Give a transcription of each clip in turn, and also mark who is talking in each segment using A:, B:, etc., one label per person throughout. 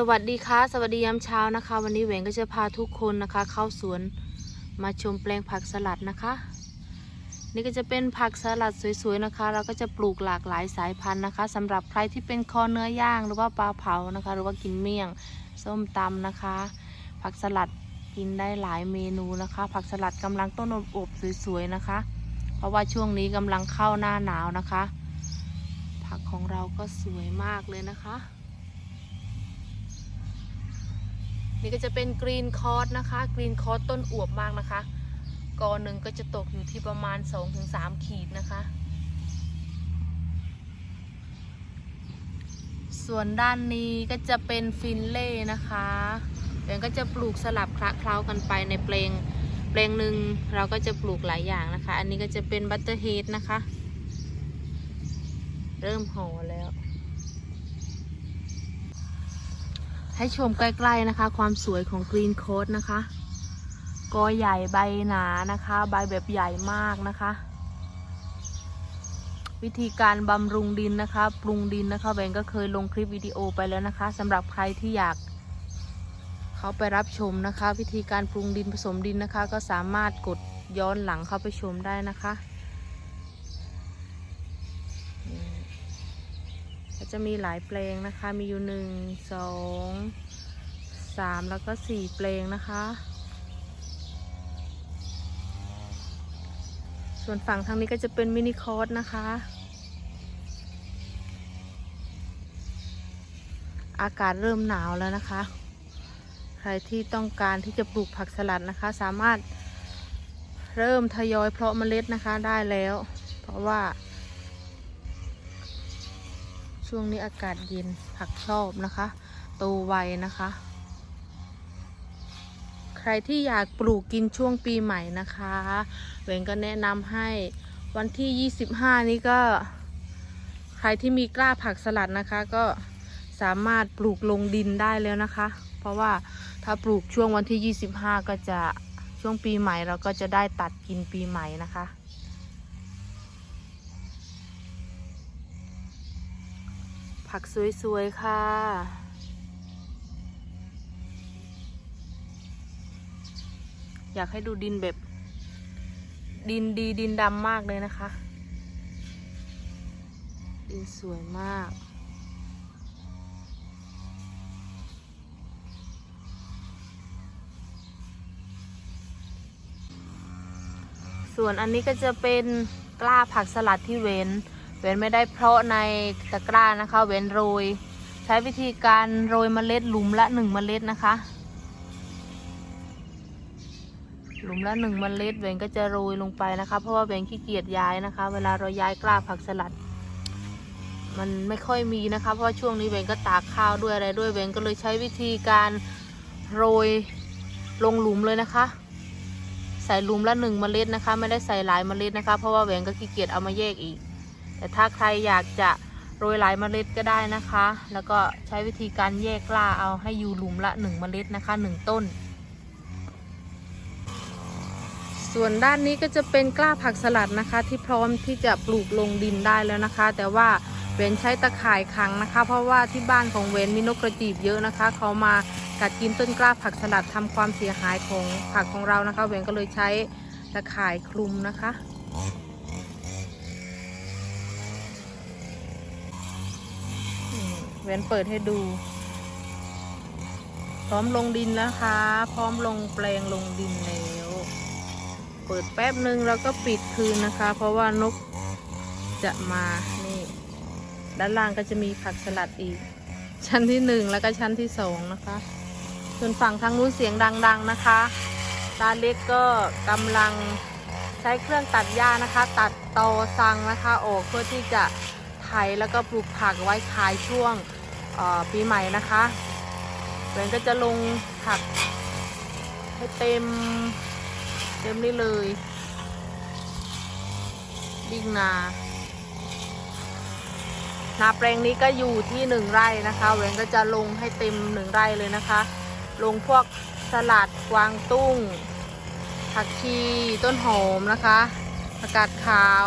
A: สวัสดีค่ะ สวัสดียามเช้านะคะ วันนี้เหวงก็จะพาทุกคนนะคะ เข้าสวนมาชมแปลงผักสลัดนะคะ นี่ก็จะเป็นผักสลัดสวยๆนะคะ เราก็จะปลูกหลากหลายสายพันธุ์นะคะสำหรับใครที่เป็นคอเนื้อย่างหรือว่าปลาเผานะคะ หรือว่ากินเมี่ยงส้มตำนะคะ ผักสลัดกินได้หลายเมนูนะคะ ผักสลัดกำลังต้นอบสวยๆนะคะ เพราะว่าช่วงนี้กำลังเข้าหน้าหนาวนะคะ ผักของเราก็สวยมากเลยนะคะ นี่ก็จะเป็นกรีนคอร์สนะคะกรีนคอร์สต้นอวบมากนะคะกอหนึ่งก็จะตกอยู่ที่ประมาณ 2-3 ขีดนะคะ ส่วนด้านนี้ก็จะเป็นฟินเล่นะคะเดี๋ยวก็จะปลูกสลับคละเคล้ากันไปในเปลงเปลงหนึ่งเราก็จะปลูกหลายอย่างนะคะ อันนี้ก็จะเป็นบัตเตอร์เฮดนะคะ เริ่มห่อแล้ว ให้ชมใกล้ๆนะคะ ความสวยของกรีนโค d นะคะกอใหญ่ใบหนานะคะ ใบแบบใหญ่มากนะคะ วิธีการบำรุงดินนะคะปรุงดินนะคะแบงก็เคยลงคลิปวิดีโอไปแล้วนะคะสำหรับใครที่อยากเขาไปรับชมนะคะ วิธีการปรุงดินผสมดินนะคะ ก็สามารถกดย้อนหลังเข้าไปชมได้นะคะนี่ก็ จะมีหลายแปลงนะคะ มีอยู่หนึ่งสองสามแล้วก็สี่แปลงนะคะ ส่วนฝั่งทางนี้ก็จะเป็นมินิคอร์สนะคะ อากาศเริ่มหนาวแล้วนะคะ ใครที่ต้องการที่จะปลูกผักสลัดนะคะ สามารถเริ่มทยอยเพาะเมล็ดนะคะได้แล้ว เพราะว่า ช่วงนี้อากาศเย็นผักชอบนะคะ โตไวนะคะ ใครที่อยากปลูกกินช่วงปีใหม่นะคะเวงก็แนะนำให้วันที่ 25 นี้ก็ ใครที่มีกล้าผักสลัดนะคะ ก็สามารถปลูกลงดินได้แล้วนะคะ เพราะว่าถ้าปลูกช่วงวันที่ 25 ก็จะช่วงปีใหม่เราก็จะได้ตัดกินปีใหม่นะคะ ผักสวยๆ ค่ะ อยากให้ดูดินแบบ ดินดีดินดำมากเลยนะคะ ดินสวยมากส่วนอันนี้ก็จะเป็นกล้าผักสลัดที่เว้น เว้นไม่ได้เพราะในตะกร้านะคะ เว้นโรย ใช้วิธีการโรยเมล็ดหลุมละหนึ่งเมล็ดนะคะ หลุมละหนึ่งเมล็ดเว้นก็จะโรยลงไปนะคะ เพราะว่าเว้นขี้เกียจย้ายนะคะ เวลาเราย้ายกล้าผักสลัด มันไม่ค่อยมีนะคะ เพราะว่าช่วงนี้เว้นก็ตากข้าวด้วยอะไรด้วยเว้นก็เลยใช้วิธีการโรยลงหลุมเลยนะคะใส่หลุมละหนึ่งเมล็ดนะคะ ไม่ได้ใส่หลายเมล็ดนะคะ เพราะว่าแหวงก็ขี้เกียจเอามาแยกอีก แต่ถ้าใครอยากจะโรยหลายเมล็ดก็ได้นะคะ แล้วก็ใช้วิธีการแยกกล้าเอาให้อยู่หลุมละหนึ่งเมล็ดนะคะหนึ่งต้น ส่วนด้านนี้ก็จะเป็นกล้าผักสลัดนะคะ ที่พร้อมที่จะปลูกลงดินได้แล้วนะคะ แต่ว่าเวนใช้ตะข่ายขังนะคะ เพราะว่าที่บ้านของเวนมีนกกระจีบเยอะนะคะ เขามากัดกินต้นกล้าผักสลัดทำความเสียหายของผักของเรานะคะ เวนก็เลยใช้ตะข่ายคลุมนะคะอืม เว้นเปิดให้ดู พร้อมลงดินแล้วนะคะ พร้อมลงแปลงลงดินแล้ว เปิดแป๊บหนึ่งแล้วก็ปิดคืนนะคะ เพราะว่านกจะมานี่ด้านล่างก็จะมีผักสลัดอีก ชั้นที่หนึ่งแล้วก็ชั้นที่สองนะคะ ส่วนฝั่งทางนู้นเสียงดัง ๆนะคะตาเล็กก็กำลังใช้เครื่องตัดหญ้านะคะ ตัดตอสังนะคะออกเพื่อที่จะไถแล้วก็ปลูกผักไว้ขายช่วง ปีใหม่นะคะเวนก็จะลงผักให้เต็ม เต็มนี่เลยดิ่งนานาแปลงนี้ก็อยู่ที่หนึ่งไร่นะคะเวนก็จะลงให้เต็มหนึ่งไร่เลยนะคะ ลงพวกสลัดกวางตุ้ง ผักชีต้นหอมนะคะผักาดขาว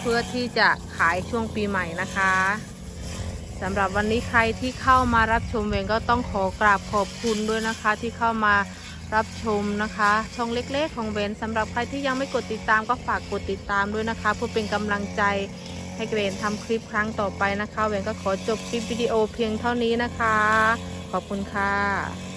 A: เพื่อที่จะขายช่วงปีใหม่นะคะ สำหรับวันนี้ใครที่เข้ามารับชมเวงก็ต้องขอกราบขอบคุณด้วยนะคะ ที่เข้ามารับชมนะคะ ช่องเล็กๆ ของเวนสำหรับใครที่ยังไม่กดติดตามก็ฝากกดติดตามด้วยนะคะ เพื่อเป็นกำลังใจให้เวนทำคลิปครั้งต่อไปนะคะ เวนก็ขอจบคลิปวิดีโอเพียงเท่านี้นะคะ ขอบคุณค่ะ